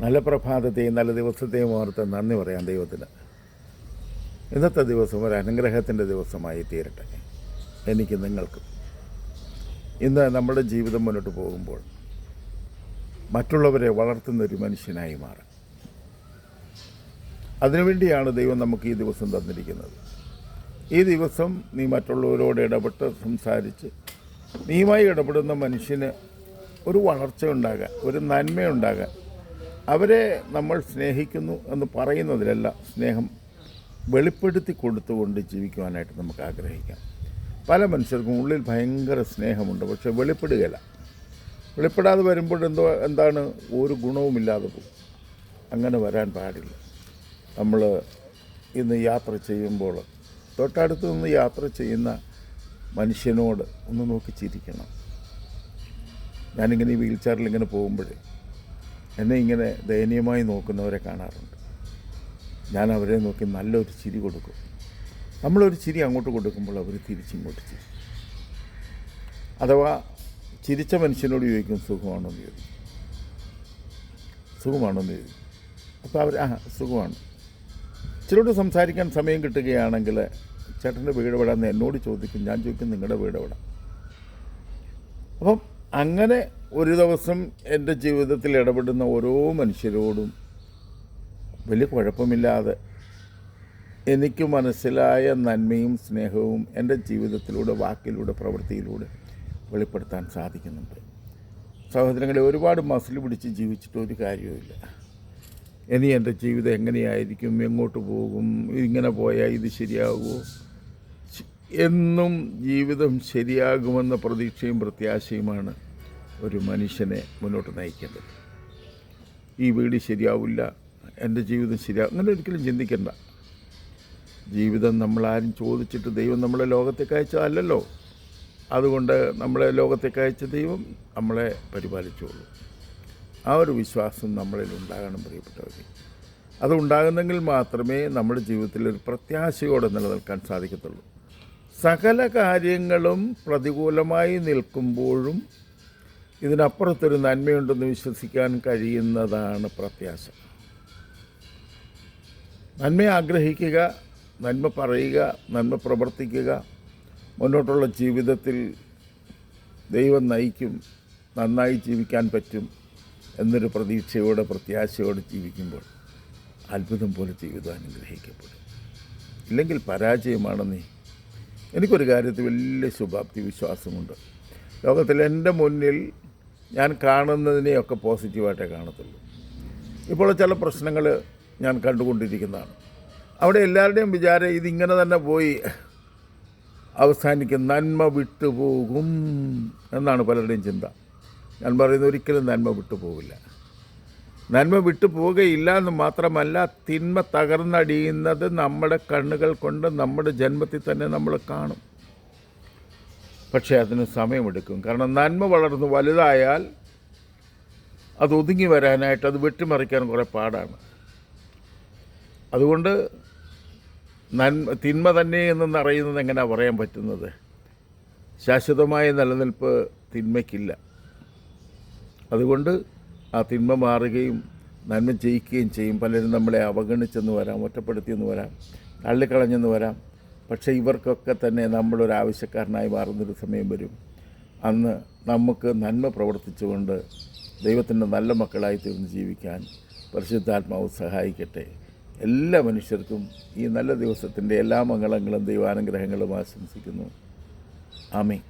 നല്ല പ്രഭാതത്തെയും നല്ല ദിവസത്തെയും ഓർത്ത് നന്ദി പറയാം ദൈവത്തിന്. ഇന്നത്തെ ദിവസം ഒരു അനുഗ്രഹത്തിന്റെ ദിവസമായി തീരട്ടെ. എനിക്ക് നിങ്ങൾക്കും. ഇന്ന് നമ്മുടെ ജീവിതം മുന്നോട്ട് പോകുമ്പോൾ മറ്റുള്ളവരെ വളർത്തുന്ന ഒരു മനുഷ്യനായി മാറാം. അതിനുവേണ്ടിയാണ് ദൈവം നമുക്ക് ഈ ദിവസം തന്നിരിക്കുന്നത്. ഈ ദിവസം നീ മറ്റുള്ളവരോട് ഇടപെട്ട് സംസാരിച്ച് നീയുമായി ഇടപെടുന്ന മനുഷ്യന് ഒരു വളർച്ച ഉണ്ടാകാൻ ഒരു നന്മയുണ്ടാകാൻ അവരെ നമ്മൾ സ്നേഹിക്കുന്നു എന്ന് പറയുന്നതിലല്ല സ്നേഹം വെളിപ്പെടുത്തി കൊടുത്തുകൊണ്ട് ജീവിക്കുവാനായിട്ട് നമുക്ക് ആഗ്രഹിക്കാം. പല മനുഷ്യർക്കും ഉള്ളിൽ ഭയങ്കര സ്നേഹമുണ്ട് പക്ഷെ വെളിപ്പെടുകയില്ല. വെളിപ്പെടാതെ വരുമ്പോൾ എന്തോ എന്താണ് ഒരു ഗുണവുമില്ലാതെ പോകും. അങ്ങനെ വരാൻ പാടില്ല. നമ്മൾ ഇന്ന് യാത്ര ചെയ്യുമ്പോൾ തൊട്ടടുത്ത് നിന്ന് യാത്ര ചെയ്യുന്ന മനുഷ്യനോട് ഒന്ന് നോക്കി ചിരിക്കണം. ഞാനിങ്ങനെ ഈ വീൽ ചെയറിൽ ഇങ്ങനെ പോകുമ്പോഴേ എന്നെ ഇങ്ങനെ ദയനീയമായി നോക്കുന്നവരെ കാണാറുണ്ട്. ഞാൻ അവരെ നോക്കി നല്ലൊരു ചിരി കൊടുക്കും. നമ്മളൊരു ചിരി അങ്ങോട്ട് കൊടുക്കുമ്പോൾ അവർ തിരിച്ചിങ്ങോട്ട് ചിരി. അഥവാ ചിരിച്ച മനുഷ്യനോട് ചോദിക്കും സുഖമാണോ? എന്ന് ചോദിക്കും. സുഖമാണോ? എന്ന് ചോദിക്കും. അപ്പോൾ അവർ ആ സുഖമാണ്. ചിലരോട് സംസാരിക്കാൻ സമയം കിട്ടുകയാണെങ്കിൽ ചേട്ടന്റെ വീട് എവിടെയെന്ന് എന്നോട് ചോദിക്കും ഞാൻ ചോദിക്കും നിങ്ങളുടെ വീട് എവിടെ അപ്പം അങ്ങനെ ഒരു ദിവസം എന്റെ ജീവിതത്തിൽ ഇടപെടുന്ന ഓരോ മനുഷ്യരോടും വലിയ കുഴപ്പമില്ലാതെ എനിക്ക് മനസ്സിലായ നന്മയും സ്നേഹവും എന്റെ ജീവിതത്തിലൂടെ വാക്കിലൂടെ പ്രവൃത്തിയിലൂടെ വെളിപ്പെടുത്താൻ സാധിക്കുന്നുണ്ട്. സഹോദരങ്ങളെ ഒരുപാട് മസിൽ പിടിച്ച് ജീവിച്ചിട്ട് ഒരു കാര്യവുമില്ല. ഇനി എന്റെ ജീവിതം എങ്ങനെയായിരിക്കും? എങ്ങോട്ട് പോകും? ഇങ്ങനെ പോയാൽ ഇത് ശരിയാകുമോ എന്നും ജീവിതം ശരിയാകുമെന്ന പ്രതീക്ഷയും പ്രത്യാശയുമാണ്. ഒരു മനുഷ്യനെ മുന്നോട്ട് നയിക്കേണ്ടത്. ഈ വീട് ശരിയാവില്ല എന്റെ ജീവിതം ശരിയാവും അങ്ങനെ ഒരിക്കലും ചിന്തിക്കേണ്ട. ജീവിതം നമ്മളാരും ചോദിച്ചിട്ട് ദൈവം നമ്മളെ ലോകത്തേക്ക് അയച്ചതല്ലല്ലോ അതുകൊണ്ട് നമ്മളെ ലോകത്തേക്ക് അയച്ച ദൈവം നമ്മളെ പരിപാലിച്ചോളൂ. ആ ഒരു വിശ്വാസം നമ്മളിൽ ഉണ്ടാകണം പ്രിയപ്പെട്ടവർ അത് ഉണ്ടാകുന്നെങ്കിൽ മാത്രമേ നമ്മുടെ ജീവിതത്തിൽ ഒരു പ്രത്യാശയോടെ നിലനിൽക്കാൻ സാധിക്കത്തുള്ളൂ. സകല കാര്യങ്ങളും പ്രതികൂലമായി നിൽക്കുമ്പോഴും ഇതിനപ്പുറത്തൊരു നന്മയുണ്ടെന്ന് വിശ്വസിക്കാൻ കഴിയുന്നതാണ് പ്രത്യാശ. നന്മ ആഗ്രഹിക്കുക നന്മ പറയുക നന്മ പ്രവർത്തിക്കുക മുന്നോട്ടുള്ള ജീവിതത്തിൽ ദൈവം നയിക്കും നന്നായി ജീവിക്കാൻ പറ്റും എന്നൊരു പ്രതീക്ഷയോടെ പ്രത്യാശയോടെ ജീവിക്കുമ്പോൾ അത്ഭുതം പോലെ ജീവിതം അനുഗ്രഹിക്കപ്പെടും. ഇല്ലെങ്കിൽ പരാജയമാണ് നീ എനിക്കൊരു കാര്യത്തിൽ വലിയ ശുഭാപ്തി വിശ്വാസമുണ്ട്. ലോകത്തിൽ എന്റെ മുന്നിൽ ഞാൻ കാണുന്നതിനെയൊക്കെ പോസിറ്റീവായിട്ടേ കാണത്തുള്ളൂ. ഇപ്പോൾ ചില പ്രശ്നങ്ങൾ ഞാൻ കണ്ടുകൊണ്ടിരിക്കുന്നതാണ്. അവിടെ എല്ലാവരുടെയും വിചാരം ഇതിങ്ങനെ തന്നെ പോയി അവസാനിക്കും നന്മ വിട്ടുപോകും എന്നാണ് പലരുടെയും ചിന്ത. ഞാൻ പറയുന്നത് ഒരിക്കലും നന്മ വിട്ടുപോകില്ല നന്മ വിട്ടു പോവുകയില്ല എന്ന് മാത്രമല്ല തിന്മ തകർന്നടിയുന്നത് നമ്മുടെ കണ്ണുകൾ കൊണ്ട് നമ്മുടെ ജന്മത്തിൽ തന്നെ നമ്മൾ കാണും. പക്ഷേ അതിന് സമയമെടുക്കും. കാരണം നന്മ വളർന്ന് വലുതായാൽ അത് ഒതുങ്ങി വരാനായിട്ട് അത് വെട്ടിമറിക്കാൻ കുറേ പാടാണ്. അതുകൊണ്ട് നന്മ തിന്മ തന്നെ എന്ന് അറിയുന്നത് എങ്ങനെയാണ് പറയാൻ പറ്റുന്നത്? ശാശ്വതമായ നിലനിൽപ്പ് തിന്മയ്ക്കില്ല. അതുകൊണ്ട് ആ തിന്മ മാറുകയും നന്മ ജയിക്കുകയും ചെയ്യും. പലരും നമ്മളെ അവഗണിച്ചെന്ന് വരാം ഒറ്റപ്പെടുത്തിയെന്ന് വരാം തള്ളിക്കളഞ്ഞെന്ന് വരാം. പക്ഷേ ഇവർക്കൊക്കെ തന്നെ നമ്മളൊരു ആവശ്യക്കാരനായി മാറുന്നൊരു സമയം വരും. അന്ന് നമുക്ക് നന്മ പ്രവർത്തിച്ചുകൊണ്ട് ദൈവത്തിന്റെ നല്ല മക്കളായി തീർന്ന് ജീവിക്കാൻ പരിശുദ്ധാത്മാവ് സഹായിക്കട്ടെ. എല്ലാ മനുഷ്യർക്കും ഈ നല്ല ദിവസത്തിന്റെ എല്ലാ മംഗളങ്ങളും ദൈവാനുഗ്രഹങ്ങളും ആശംസിക്കുന്നു. ആമേ